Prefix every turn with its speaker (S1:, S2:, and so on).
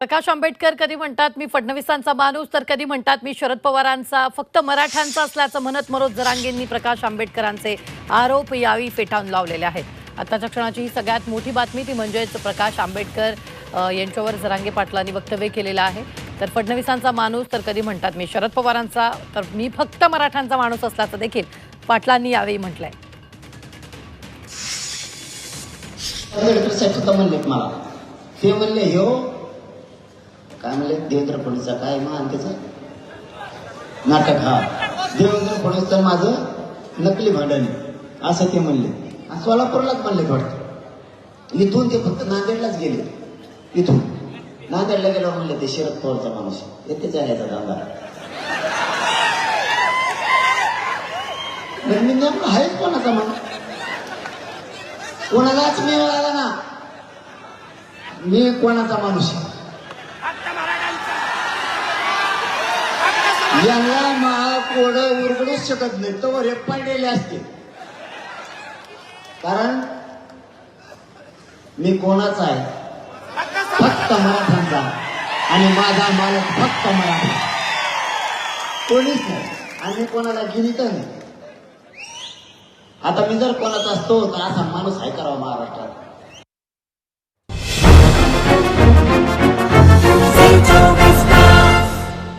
S1: प्रकाश आंबेडकर कधी म्हणतात मी फडणवीसांचा माणूस तर कधी म्हणतात मी शरद पवारांचा. फक्त मराठ्यांचा असल्याचं म्हणत मनोज जरांगेंनी प्रकाश आंबेडकरांचे आरोप यावेळी फेटाळून लावलेले आहेत. आताच्या क्षणाची ही सगळ्यात मोठी बातमी ती म्हणजेच प्रकाश आंबेडकर यांच्यावर जरांगे पाटलांनी वक्तव्य केलेलं आहे. तर फडणवीसांचा माणूस तर कधी म्हणतात मी शरद पवारांचा तर मी फक्त मराठ्यांचा माणूस असल्याचं देखील पाटलांनी यावेळी म्हटलंय.
S2: मला. ते म्हणले हो काय म्हणले देवेंद्र फडणवीसचा काय मान त्याचं? नाटक हा. देवेंद्र फडणवीस तर माझं नकली भांडण असं ते म्हणले. आणि सोलापूरलाच म्हणले वाटतं इथून ते फक्त नांदेडलाच गेले. इथून. नांदेडला गेल्यावर म्हणले ते शरद पवारचा माणूस येतेच आहे याचा धंदा. मी नेमकं आहेच कोणाचा माणूस? कोणालाच मी मिळाला ना. मी कोणाचा माणूस आहे? यांना महाकोड उरगडूच शकत नाही. तो हे पडलेले असते. कारण मी कोणाचा आहे? फक्त मराठांचा आणि माझा मालक फक्त मराठा. कोणीच नाही. आणि कोणाला गिरीत नाही. आता मी जर कोणाचा असतो तर असा माणूस आहे करावा महाराष्ट्रात?